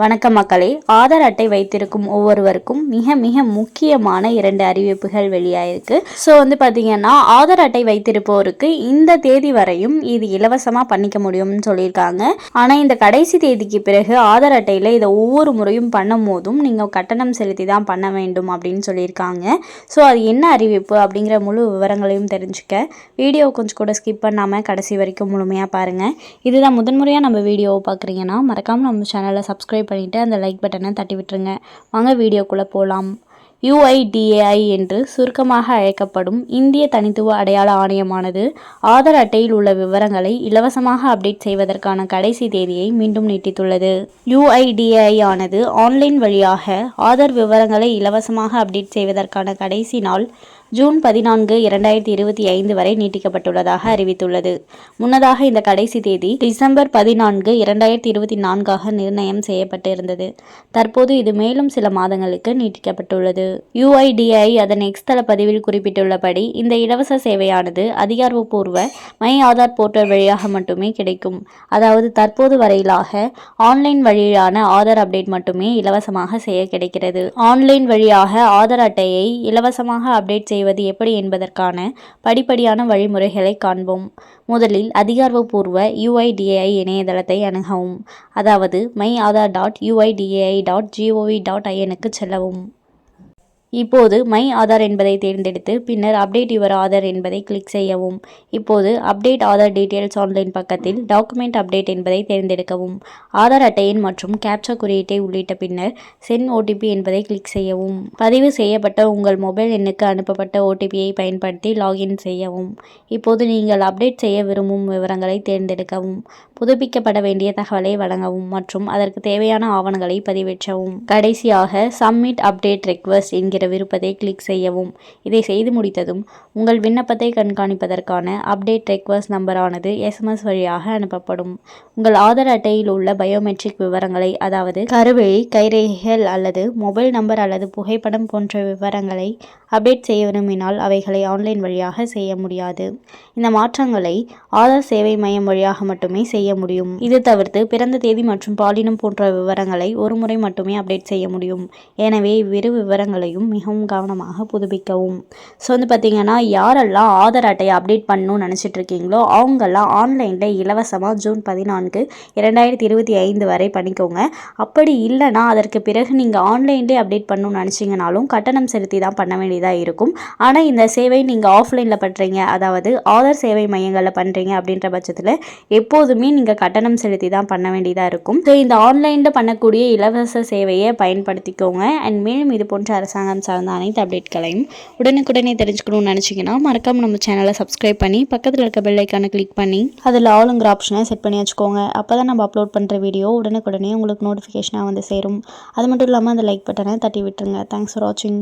வணக்கம் மக்களே. ஆதார் அட்டை வைத்திருக்கும் ஒவ்வொருவருக்கும் மிக மிக முக்கியமான இரண்டு அறிவிப்புகள் வெளியாயிருக்கு. ஸோ வந்து பார்த்தீங்கன்னா ஆதார் அட்டை வைத்திருப்போருக்கு இந்த தேதி வரையும் இது இலவசமாக பண்ணிக்க முடியும்னு சொல்லியிருக்காங்க. ஆனால் இந்த கடைசி தேதிக்கு பிறகு ஆதார் அட்டையில் இதை ஒவ்வொரு முறையும் பண்ணும் போதும் நீங்கள் கட்டணம் செலுத்தி தான் பண்ண வேண்டும் அப்படின்னு சொல்லியிருக்காங்க. ஸோ அது என்ன அறிவிப்பு அப்படிங்கிற முழு விவரங்களையும் தெரிஞ்சுக்க. வீடியோ கொஞ்சம் கூட ஸ்கிப் பண்ணாமல் கடைசி வரைக்கும் முழுமையாக பாருங்கள் இதுதான் முதன்முறையாக நம்ம வீடியோவை பார்க்குறீங்கன்னா மறக்காமல் நம்ம சேனலை சப்ஸ்கிரைப் பண்ணிவிட்டு அந்த லைக் பட்டனை தட்டி விட்டுருங்க. வாங்க வீடியோக்குள்ளே போகலாம் யுஐடிஏஐ என்று சுருக்கமாக அழைக்கப்படும் இந்திய தனித்துவ அடையாள ஆணையமானது ஆதார் அட்டையில் உள்ள விவரங்களை இலவசமாக அப்டேட் செய்வதற்கான கடைசி தேதியை மீண்டும் நீட்டித்துள்ளது. யுஐடிஏஐ ஆனது ஆன்லைன் வழியாக ஆதார் விவரங்களை இலவசமாக அப்டேட் செய்வதற்கான கடைசி நாள் ஜூன் பதினான்கு இரண்டாயிரத்தி இருபத்தி ஐந்து வரை நீட்டிக்கப்பட்டுள்ளதாக அறிவித்துள்ளது. முன்னதாக இந்த கடைசி தேதி டிசம்பர் பதினான்கு இரண்டாயிரத்தி இருபத்தி நான்காக நிர்ணயம் செய்யப்பட்டு இருந்தது தற்போது இது மேலும் சில மாதங்களுக்கு நீட்டிக்கப்பட்டுள்ளது. யுஐடிஐ அதன் எக்ஸ்தல பதிவில் குறிப்பிட்டுள்ளபடி இந்த இலவச சேவையானது அதிகாரப்பூர்வ மை ஆதார் போர்ட்டல் வழியாக மட்டுமே கிடைக்கும். அதாவது தற்போது வரையிலாக ஆன்லைன் வழியிலான ஆதார் அப்டேட் மட்டுமே இலவசமாக செய்ய கிடைக்கிறது. ஆன்லைன் வழியாக ஆதார் அட்டையை இலவசமாக அப்டேட் செய்வது எப்படி என்பதற்கான படிப்படியான வழிமுறைகளை காண்போம். முதலில் அதிகாரப்பூர்வ யுஐடிஏஐ இணையதளத்தை அணுகவும். அதாவது my Aadhaar dot UIDAI dot GOV dot ஐஎனுக்கு செல்லவும். இப்போது மை ஆதார் என்பதை தேர்ந்தெடுத்து பின்னர் அப்டேட் யுவர் ஆதார் என்பதை கிளிக் செய்யவும். இப்போது அப்டேட் ஆதார் டீட்டெயில்ஸ் ஆன்லைன் பக்கத்தில் டாக்குமெண்ட் அப்டேட் என்பதை தேர்ந்தெடுக்கவும். ஆதார் அட்டையின் மற்றும் கேப்சா குறியீட்டை உள்ளிட்ட பின்னர் சென் ஓடிபி என்பதை கிளிக் செய்யவும். பதிவு செய்யப்பட்ட உங்கள் மொபைல் எண்ணுக்கு அனுப்பப்பட்ட ஓடிபியை பயன்படுத்தி லாகின் செய்யவும். இப்போது நீங்கள் அப்டேட் செய்ய விரும்பும் விவரங்களை தேர்ந்தெடுக்கவும். புதுப்பிக்கப்பட வேண்டிய தகவலை வழங்கவும் மற்றும் அதற்கு தேவையான ஆவணங்களை பதிவேற்றவும். கடைசியாக சப்மிட் அப்டேட் ரெக்வஸ்ட் என்கிற விருப்பத்தை கிளிக் செய்யவும். இதை செய்து முடித்ததும் உங்கள் விண்ணப்பத்தை கண்காணிப்பதற்கான அப்டேட் ரெக்வஸ்ட் நம்பரானது எஸ்எம்எஸ் வழியாக அனுப்பப்படும். உங்கள் ஆதார் அட்டையில் உள்ள பயோமெட்ரிக் விவரங்களை அதாவது கருவழி கைரேகைகள் அல்லது மொபைல் நம்பர் அல்லது புகைப்படம் போன்ற விவரங்களை அப்டேட் செய்ய விரும்பினால் அவைகளை ஆன்லைன் வழியாக செய்ய முடியாது. இந்த மாற்றங்களை ஆதார் சேவை மையம் வழியாக மட்டுமே செய்ய முடியும். இது தவிர்த்து பிறந்த தேதி மற்றும் பாலினம் போன்ற விவரங்களை ஒரு முறை மட்டுமே அப்டேட் செய்ய முடியும். எனவே இவ்விரு விவரங்களையும் மிகவும் கவனமாக புதுப்பிக்கவும். ஸோ வந்து பார்த்திங்கன்னா யாரெல்லாம் ஆதார் அட்டையை அப்டேட் பண்ணணும்னு நினச்சிட்டு இருக்கீங்களோ அவங்கெல்லாம் ஆன்லைனில் இலவசமாக ஜூன் பதினான்கு இரண்டாயிரத்தி இருபத்தி ஐந்து வரை பண்ணிக்கோங்க. அப்படி இல்லைனா அதற்கு பிறகு நீங்கள் ஆன்லைன்லேயே அப்டேட் பண்ணணும்னு நினச்சிங்கனாலும் கட்டணம் செலுத்தி தான் பண்ண வேண்டியதாக இருக்கும். ஆனால் இந்த சேவை நீங்கள் ஆஃப்லைனில் பண்ணுறீங்க அதாவது ஆதார் சேவை மையங்களில் பண்ணுறீங்க அப்படின்ற பட்சத்தில் எப்போதுமே நீங்கள் கட்டணம் செலுத்தி தான் பண்ண வேண்டியதாக இருக்கும். ஸோ இந்த ஆன்லைனில் பண்ணக்கூடிய இலவச சேவையை பயன்படுத்திக்கோங்க. அண்ட் மேலும் இது போன்ற அரசாங்கம் சார்ந்த அனைத்து அப்டேட்களையும் உடனுக்குடனே தெரிஞ்சுக்கணும்னு நினச்சிங்கன்னா மறக்காமல் நம்ம சேனலை சப்ஸ்கிரைப் பண்ணி பக்கத்தில் இருக்க பெல்லைக்கான கிளிக் பண்ணி அதில் ஆளுங்கிற ஆப்ஷனை செட் பண்ணி வச்சுக்கோங்க. அப்போ தான் நம்ம அப்லோட் பண்ணுற வீடியோ உடனுக்குடனே உங்களுக்கு நோட்டிஃபிகேஷனாக வந்து சேரும். அது மட்டும் இல்லாமல் அந்த லைக் பட்டனை தட்டி விட்டுருங்க. தேங்க்ஸ் ஃபார் வாட்சிங்